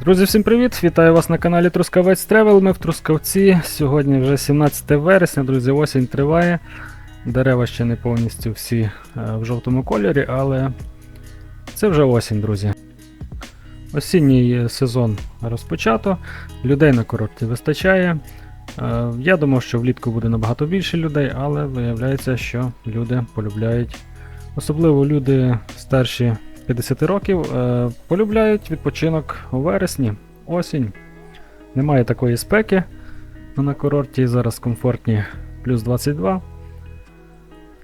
Друзі, всім привіт! Вітаю вас на каналі Трускавець Тревел. Ми в Трускавці. Сьогодні вже 17 вересня, друзі, осінь триває. Дерева ще не повністю всі е, в жовтому кольорі, але це вже осінь, друзі. Осінній сезон розпочато, людей на курорті вистачає. Е, Я думав, що влітку буде набагато більше людей, але виявляється, що люди полюбляють, особливо люди старші 50 років, е, полюбляють відпочинок у вересні, осінь. Немає такої спеки на курорті, зараз комфортні плюс 22.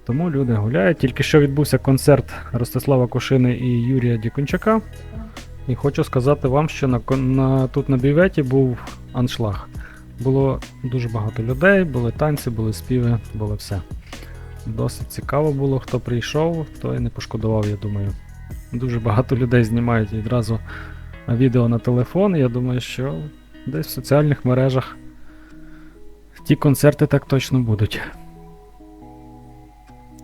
Тому люди гуляють. Тільки що відбувся концерт Ростислава Кошини і Юрія Дікунчака. І хочу сказати вам, що на, на, тут на бюветі був аншлаг. Було дуже багато людей, були танці, були співи, було все. Досить цікаво було, хто прийшов, той не пошкодував, я думаю. Дуже багато людей знімають відразу відео на телефон. Я думаю, що десь в соціальних мережах ті концерти так точно будуть.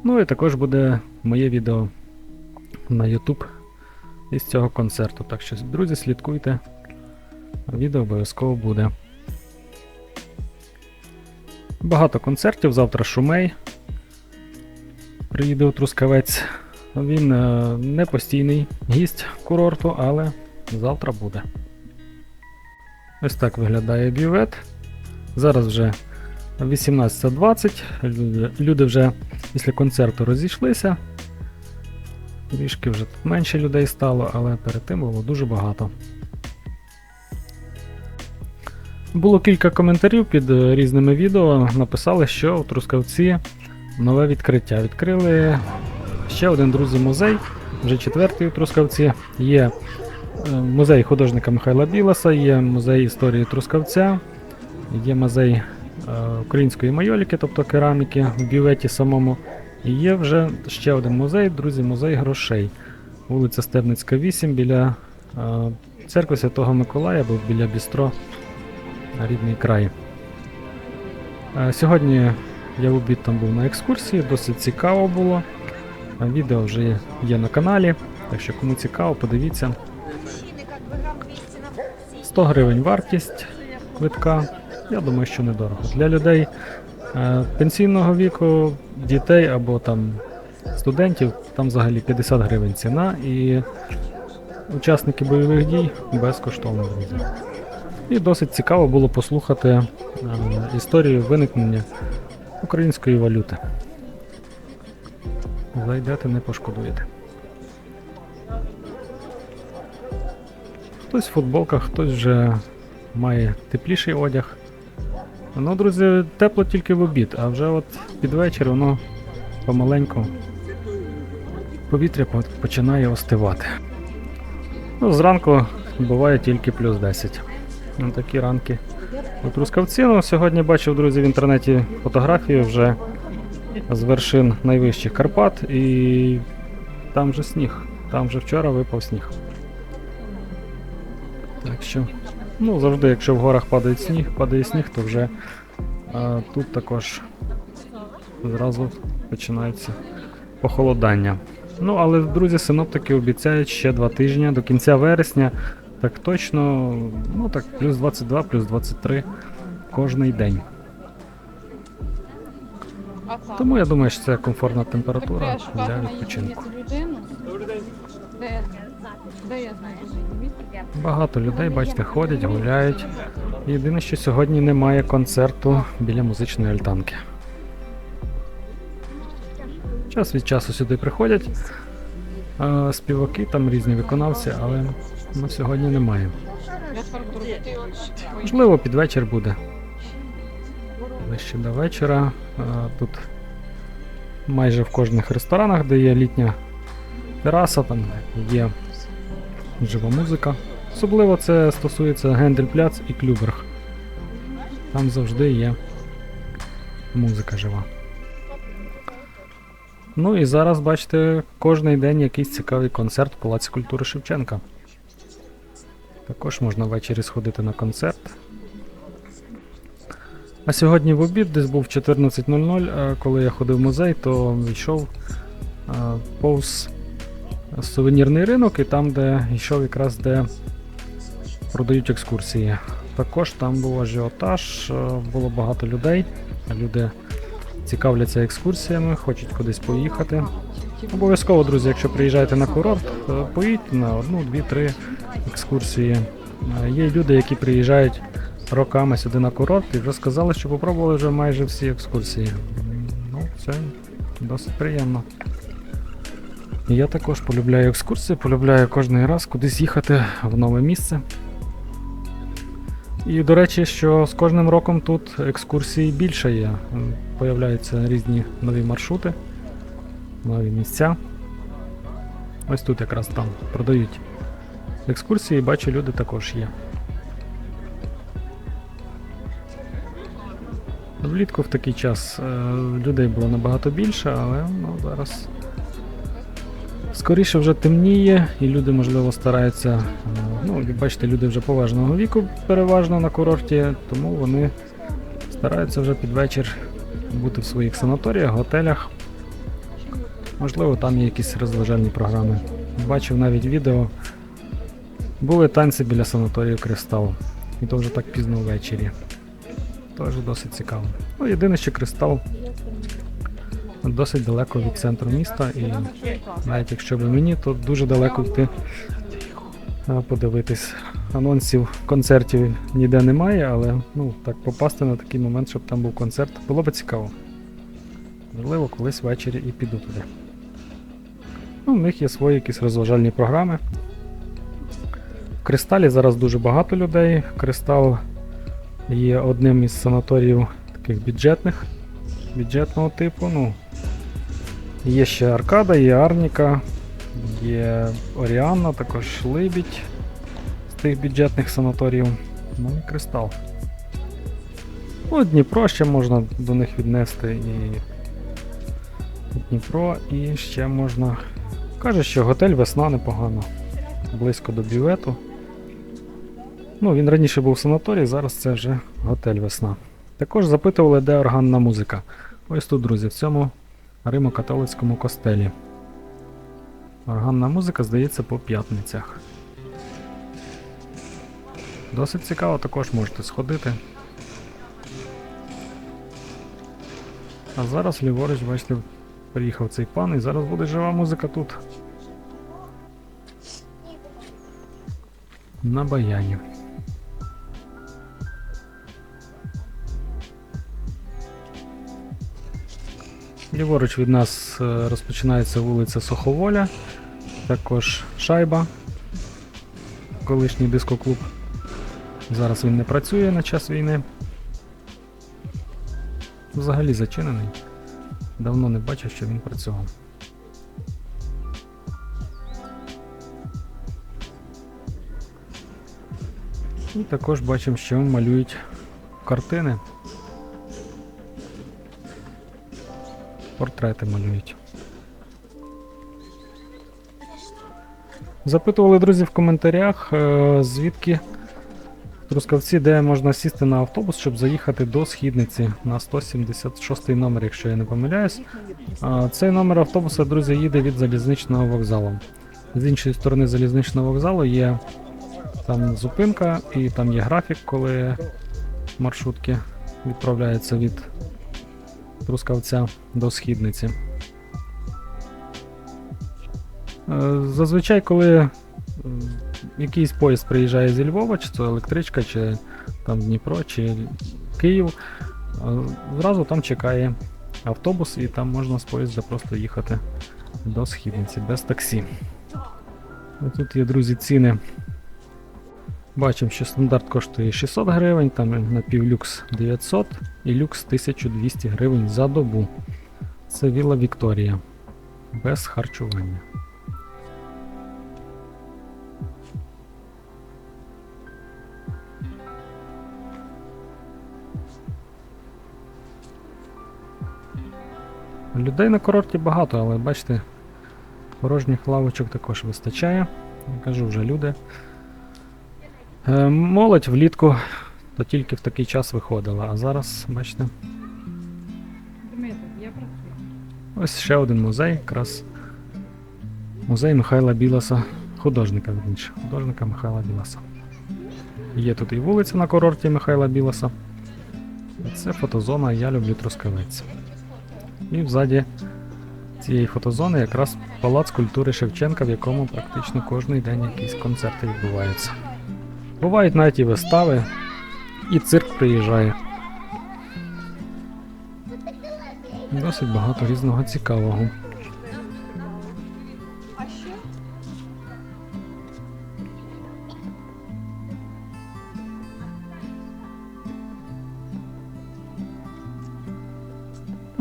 Ну і також буде моє відео на YouTube із цього концерту. Так що, друзі, слідкуйте. Відео обов'язково буде. Багато концертів. Завтра Шумей. Приїде у Трускавець. Він е, не постійний гість курорту, але завтра буде. Ось так виглядає бювет. Зараз вже 18.20. Люди, вже після концерту розійшлися. Трішки вже тут менше людей стало, але перед тим було дуже багато. Було кілька коментарів під е, різними відео. Написали, що у Трускавці нове відкриття. Відкрили ще один друзі музей, вже четвертий у Трускавці. Є е, музей художника Михайла Біласа, є музей історії Трускавця, є музей е, української майоліки, тобто кераміки в бюветі самому. І є вже ще один музей, друзі, музей грошей. Вулиця Стебницька, 8 біля е, церкви Святого Миколая, або біля Бістро рідний край. Сьогодні я в обід там був на екскурсії, досить цікаво було. Відео вже є- на каналі, так що кому цікаво, подивіться. 100 гривень вартість квитка. Я думаю, що недорого. Для людей е, пенсійного віку, дітей або там студентів, там взагалі 50 гривень ціна і учасники бойових дій безкоштовно, друзі. І досить цікаво було послухати е, історію виникнення української валюти. Зайдете, не пошкодуєте. Хтось в футболках, хтось вже має тепліший одяг. Ну, друзі, тепло тільки в обід, а вже от під вечір воно помаленьку повітря починає остивати. Ну, зранку буває тільки плюс 10. Ну, такі ранки. У Трускавці, ну, сьогодні бачив, друзі, в інтернеті фотографію вже з вершин найвищих Карпат, і там вже сніг. Там вже вчора випав сніг. Так що, ну, завжди, якщо в горах падає сніг, падає сніг, то вже а, тут також зразу починається похолодання. Ну, але, друзі, синоптики обіцяють ще два тижні до кінця вересня. Так точно, ну так, плюс 22, плюс 23 кожний день. Тому я думаю, що це комфортна температура для відпочинку. Багато людей, бачите, ходять, гуляють. Єдине, що сьогодні немає концерту біля музичної альтанки. Час від часу сюди приходять співаки, там різні виконавці, але на сьогодні немає. Можливо, під вечір буде. Ближче до вечора. Е, Тут майже в кожних ресторанах, де є літня тераса, там є жива музика. Особливо це стосується Гендель-Пляц і Клюберг. Там завжди є музика жива. Ну і зараз, бачите, кожний день якийсь цікавий концерт в Палаці культури Шевченка. Також можна ввечері сходити на концерт. А сьогодні в обід десь був 14.00, е, коли я ходив в музей, то йшов е, повз сувенірний ринок, і там, де йшов якраз де продають екскурсії. Також там був ажіотаж, е, було багато людей. Люди цікавляться екскурсіями, хочуть кудись поїхати. Обов'язково, друзі, якщо приїжджаєте на курорт, поїдьте на одну, дві, три екскурсії. Є люди, які приїжджають роками сюди на курорт і вже сказали, що попробували вже майже всі екскурсії. Ну, це досить приємно. Я також полюбляю екскурсії, полюбляю кожен раз кудись їхати в нове місце. І до речі, що з кожним роком тут екскурсій більше є. Появляються різні нові маршрути, нові місця. Ось тут якраз там продають екскурсії, бачу, люди також є. Влітку в такий час е, людей було набагато більше, але ну, зараз скоріше вже темніє, і люди, можливо, стараються. е, Ну, бачите, люди вже поважного віку переважно на курорті, тому вони стараються вже під вечір бути в своїх санаторіях, готелях. Можливо, там є якісь розважальні програми. Бачив навіть відео. Були танці біля санаторію Кристал. І то вже так пізно ввечері. Теж досить цікаво. Ну, єдине, що кристал досить далеко від центру міста, і навіть якщо б мені, то дуже далеко йти подивитись. Анонсів концертів ніде немає, але ну, так попасти на такий момент, щоб там був концерт, було б цікаво. Можливо, колись ввечері і піду туди. Ну, у них є свої якісь розважальні програми. В Кристалі зараз дуже багато людей. Кристал є одним із санаторіїв таких бюджетних, бюджетного типу. Ну, є ще Аркада, є Арніка, є Оріанна, також Либідь з тих бюджетних санаторіїв. Ну і Кристал. Ну, Дніпро ще можна до них віднести і Дніпро, і ще можна. Каже, що готель весна непогано. Близько до бювету. Ну, він раніше був в санаторії, зараз це вже готель весна. Також запитували, де органна музика. Ось тут, друзі, в цьому Римо-католицькому костелі. Органна музика, здається, по п'ятницях. Досить цікаво, також можете сходити. А зараз ліворуч, бачите, приїхав цей пан і зараз буде жива музика тут. На баяні. Ліворуч від нас е, розпочинається вулиця Соховоля, також шайба, колишній дискоклуб. Зараз він не працює на час війни. Взагалі зачинений. Давно не бачив, що він працював. І також бачимо, що малюють картини. Портрети малюють. Запитували друзі в коментарях, е, звідки в Трускавці, де можна сісти на автобус, щоб заїхати до східниці на 176 номер, якщо я не помиляюсь. Цей номер автобуса, друзі, їде від залізничного вокзалу. З іншої сторони залізничного вокзалу є там зупинка, і там є графік, коли маршрутки відправляються від Трускавця до східниці. Е, Зазвичай, коли е, якийсь поїзд приїжджає зі Львова, чи це електричка, чи там Дніпро, чи Київ, е, зразу там чекає автобус, і там можна з поїзда просто їхати до східниці без таксі. Тут є, друзі, ціни. Бачимо, що стандарт коштує 600 гривень, там напівлюкс 900 і люкс 1200 гривень за добу. Це Віла Вікторія. Без харчування. Людей на курорті багато, але бачите, порожніх лавочок також вистачає. Я кажу вже люди. Е, молодь влітку то тільки в такий час виходила, а зараз, бачите, ось ще один музей, якраз музей Михайла Біласа, художника, вірніше, художника Михайла Біласа. Є тут і вулиця на курорті Михайла Білоса. Це фотозона Я люблю Трускавець. І взаді цієї фотозони якраз палац культури Шевченка, в якому практично кожен день якісь концерти відбуваються. Бувають навіть і вистави, і цирк приїжджає. Досить багато різного цікавого.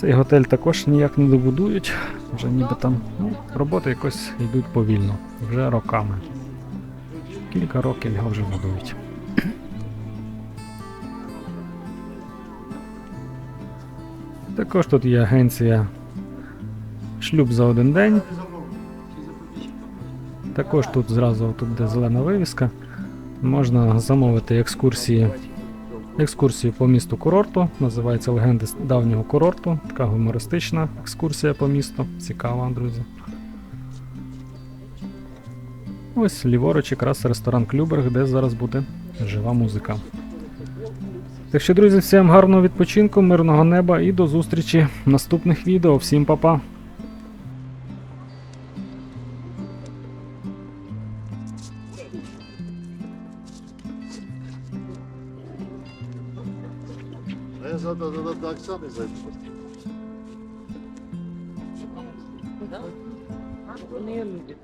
Цей готель також ніяк не добудують, вже ніби там ну, роботи якось йдуть повільно, вже роками. Кілька років його вже будують. Також тут є агенція Шлюб за один день. Також тут зразу тут де зелена вивіска. Можна замовити екскурсії екскурсію по місту курорту. Називається Легенди давнього курорту. Така гумористична екскурсія по місту. Цікава, друзі. Ось ліворуч якраз ресторан Клюберг, де зараз буде жива музика. Так що, друзі, всім гарного відпочинку, мирного неба і до зустрічі в наступних відео. Всім па-па! Я за за за до Оксани зайду. Вони люблять.